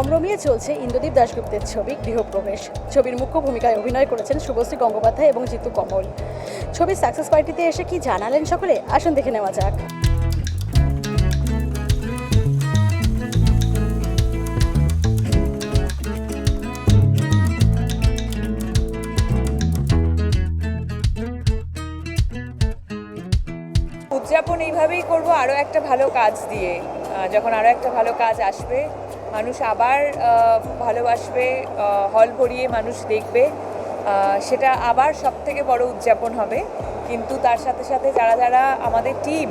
রমরমিয়ে চলছে ইন্দ্রদীপ দাশগুপ্তের ছবি, গৃহপ্রবেশ। ছবির মুখ্য ভূমিকায় অভিনয় করেছেন শুভশ্রী গঙ্গোপাধ্যায় এবং জিতু কমল। ছবির সাকসেস পার্টিতে এসে কি জানালেন সকলে? আসুন দেখে নেওয়া যাক। উদযাপন এইভাবেই করব আরও একটা ভালো কাজ দিয়ে। যখন আরও একটা ভালো কাজ আসবে মানুষ আবার ভালোবাসবে হল ভরিয়ে মানুষ দেখবে সেটা আবার সব থেকে বড় উদযাপন হবে। কিন্তু তার সাথে সাথে যারা যারা আমাদের টিম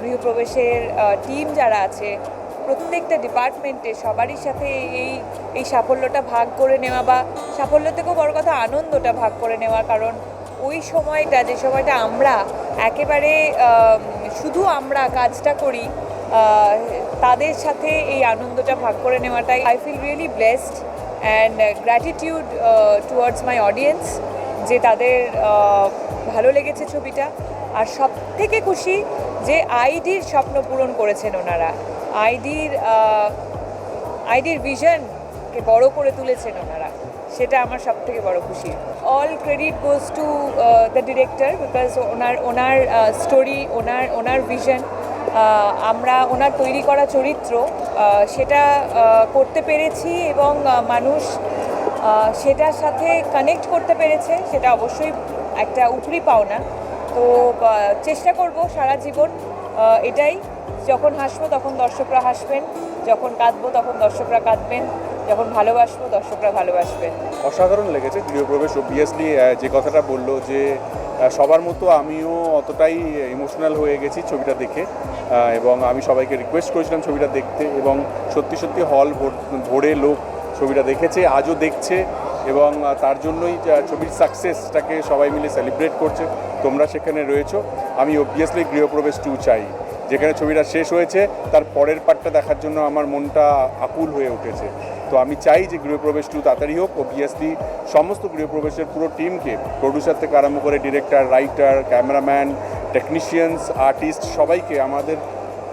গৃহপ্রবেশের টিম যারা আছে, প্রত্যেকটা ডিপার্টমেন্টে সবারই সাথে এই এই সাফল্যটা ভাগ করে নেওয়া বা সাফল্য থেকেও বড় কথা আনন্দটা ভাগ করে নেওয়া। কারণ ওই সময়টা, যে সময়টা আমরা একেবারে শুধু আমরা কাজটা করি তাদের সাথে এই আনন্দটা ভাগ করে নেওয়াটাই I feel really blessed and gratitude towards my audience যে তাদের ভালো লেগেছে ছবিটা। আর সব থেকে খুশি যে আইডির স্বপ্ন পূরণ করেছেন ওনারা। আইডির আইডির ভিশনকে বড় করে তুলেছেন ওনারা। সেটা আমার সব থেকে বড় খুশি। All credit goes to the director because ওনার ওনার স্টোরি ওনার ওনার ভিশন আমরা ওনার তৈরি করা চরিত্র সেটা করতে পেরেছি এবং মানুষ সেটার সাথে কানেক্ট করতে পেরেছে, সেটা অবশ্যই একটা উপরি পাওনা। তো চেষ্টা করব সারা জীবন এটাই। যখন হাসবো তখন দর্শকরা হাসবেন, যখন কাঁদবো তখন দর্শকরা কাঁদবেন। যখন ভালোবাসবো, দর্শকরা ভালোবাসবে। অসাধারণ লেগেছে গৃহপ্রবেশ অবভিয়াসলি যে কথাটা বলল যে সবার মতো আমিও অতটাই ইমোশনাল হয়ে গেছি ছবিটা দেখে এবং আমি সবাইকে রিকোয়েস্ট করেছিলাম ছবিটা দেখতে এবং সত্যি সত্যি হল ভরে লোক ছবিটা দেখেছে, আজও দেখছে এবং তার জন্যই ছবির সাকসেসটাকে সবাই মিলে সেলিব্রেট করছে। তোমরা সেখানে রয়েছো। আমি অবভিয়াসলি গৃহপ্রবেশ টু চাই। যেখানে ছবিটা শেষ হয়েছে, তার পরের পার্টটা দেখার জন্য আমার মনটা আকুল হয়ে উঠেছে। তো আমি চাই যে গৃহপ্রবেশ টু তাড়াতাড়ি হোক অবভিয়াসলি সমস্ত গৃহপ্রবেশের পুরো টিমকে প্রডিউসার থেকে আরম্ভ করে director writer cameraman technicians artist সবাইকে আমাদের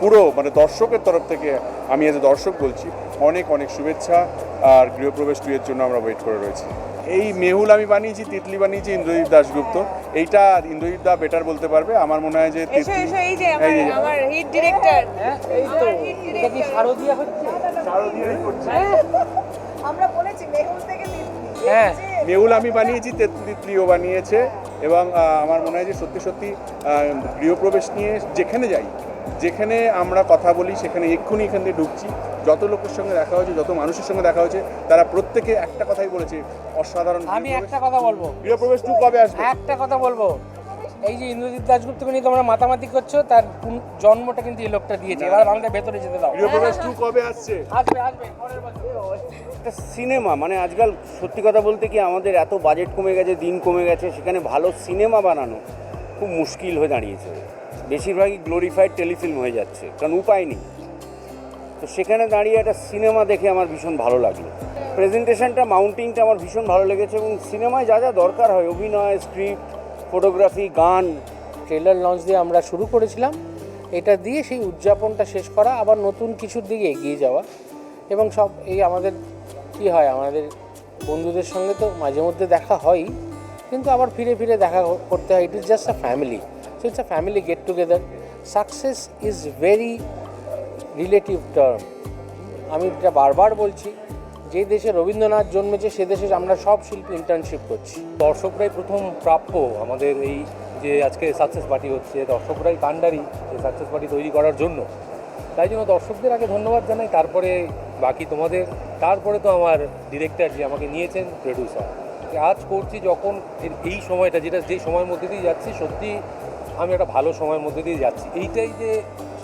পুরো মানে দর্শকের তরফ থেকে আমি এজ এ দর্শক বলছি অনেক অনেক শুভেচ্ছা আর গৃহপ্রবেশ টু এর জন্য আমরা ওয়েট করে রয়েছি। এই মেহুল আমি বানিয়েছি তিতলি বানিয়েছি ইন্দ্রজিৎ দাশগুপ্ত। এইটা ইন্দ্রজিৎ দা বেটার বলতে পারবে। আমার মনে হয় যে এই যে আমার এই যে। আমার হিট ডিরেক্টর এই তো এটা কি শারদীয়া হচ্ছে? আমরা বলেছি মেহুল থেকে হ্যাঁ মেহুল আমি বানিয়েছি তেতলিও বানিয়েছে এবং আমার মনে হয় যে সত্যি সত্যি গৃহপ্রবেশ নিয়ে যেখানে যাই যেখানে আমরা কথা বলি সেখানে এক্ষুনি এখান থেকে ঢুকছি। যত লোকের সঙ্গে দেখা হয়েছে যত মানুষের সঙ্গে দেখা হয়েছে তারা প্রত্যেকে একটা কথাই বলেছে অসাধারণ আমি একটা কথা বলব। গৃহপ্রবেশ টু কবে আসবে? একটা কথা বলব। এই যে ইন্দ্রজিৎ দাশগুপ্তকে নিয়ে তোমরা মাতামাতি করছ তার জন্মটা কিন্তু এই লোকটা দিয়েছে। এবার আমাদের ভেতরে যেতে দাও। গৃহপ্রবেশ টু কবে আসছে? আসবে আসবে পরের বছর। একটা সিনেমা মানে আজকাল সত্যি কথা বলতে কি আমাদের এত বাজেট কমে গেছে দিন কমে গেছে সেখানে ভালো সিনেমা বানানো খুব মুশকিল হয়ে দাঁড়িয়েছে। বেশিরভাগই গ্লোরিফাইড টেলিফিল্ম হয়ে যাচ্ছে কারণ উপায় নেই। তো সেখানে দাঁড়িয়ে একটা সিনেমা দেখে আমার ভীষণ ভালো লাগল। প্রেজেন্টেশনটা মাউন্টিংটা আমার ভীষণ ভালো লেগেছে এবং সিনেমায় যা যা দরকার হয় অভিনয় স্ক্রিপ্ট ফটোগ্রাফি, গান, ট্রেলার লঞ্চ দিয়ে আমরা শুরু করেছিলাম। এটা দিয়ে সেই উদযাপনটা শেষ করা, আবার নতুন কিছুর দিকে এগিয়ে যাওয়া। এবং সব এই আমাদের কি হয়, আমাদের বন্ধুদের সঙ্গে তো মাঝে মধ্যে দেখা হয়ই, কিন্তু আবার ফিরে ফিরে দেখা করতে হয়। It is just a family so it's a family get together success is very relative term আমি এটা বারবার বলছি যে দেশে রবীন্দ্রনাথ জন্মেছে, সে দেশে আমরা সব শিল্পী ইন্টার্নশিপ করছি। দর্শকরাই প্রথম প্রাপ্য আমাদের এই যে আজকে সাকসেস পার্টি হচ্ছে, দর্শকরাই কাণ্ডারি যে সাকসেস পার্টি তৈরি করার জন্য। তাই জন্য দর্শকদের আগে ধন্যবাদ জানাই, তারপরে বাকি তোমাদের। তারপরে তো আমার ডিরেক্টর যে আমাকে নিয়েছেন প্রডিউসার আজ করছি যখন এই সময়টা, যেটা যেই সময়ের মধ্যে দিয়ে যাচ্ছি, সত্যি আমি একটা ভালো সময়ের মধ্যে দিয়ে যাচ্ছি। এইটাই যে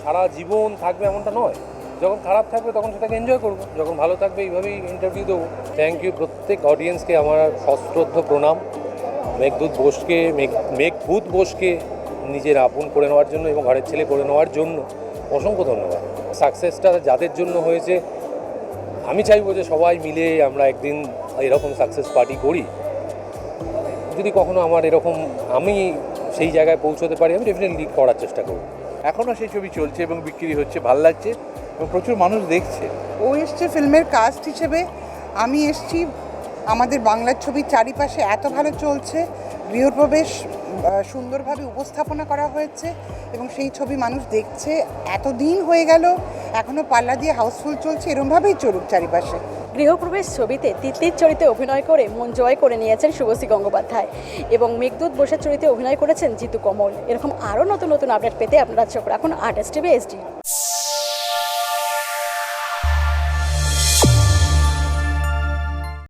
সারা জীবন থাকবে এমনটা নয়। যখন খারাপ থাকবে তখন সেটাকে এনজয় করব। যখন ভালো থাকবে এইভাবেই ইন্টারভিউ দেবো। থ্যাংক ইউ প্রত্যেক অডিয়েন্সকে আমার সশ্রদ্ধ প্রণাম। মেঘদূত বোসকে, মেঘ, মেঘভূত বোসকে নিজের আপন করে নেওয়ার জন্য এবং ঘরের ছেলে করে নেওয়ার জন্য অসংখ্য ধন্যবাদ। সাকসেসটা যাদের জন্য হয়েছে, আমি চাইব যে সবাই মিলে আমরা একদিন এরকম সাকসেস পার্টি করি। যদি কখনো আমার এরকম আমি সেই জায়গায় পৌঁছতে পারি, আমি ডেফিনেটলি করার চেষ্টা করব। এখনও সেই ছবি চলছে এবং বিক্রি হচ্ছে, ভালো লাগছে। এবং প্রচুর মানুষ দেখছে। ও এসছে ফিল্মের কাস্ট হিসেবে। আমি এসছি আমাদের বাংলার ছবির চারিপাশে এত ভালো চলছে গৃহপ্রবেশ সুন্দরভাবে উপস্থাপনা করা হয়েছে এবং সেই ছবি মানুষ দেখছে। এতদিন হয়ে গেল এখনও পাল্লা দিয়ে হাউসফুল চলছে এরমভাবেই চলুক চারিপাশে। গৃহপ্রবেশ ছবিতে তিতলির চরিত্রে অভিনয় করে মন জয় করে নিয়েছেন শুভশ্রী গঙ্গোপাধ্যায় এবং মেঘদূত বসের চরিত্রে অভিনয় করেছেন জিতু কমল। এরকম আরও নতুন নতুন আপডেট পেতে আপনারা চোখ রাখুন আর্টিস্ট টিভি এসডি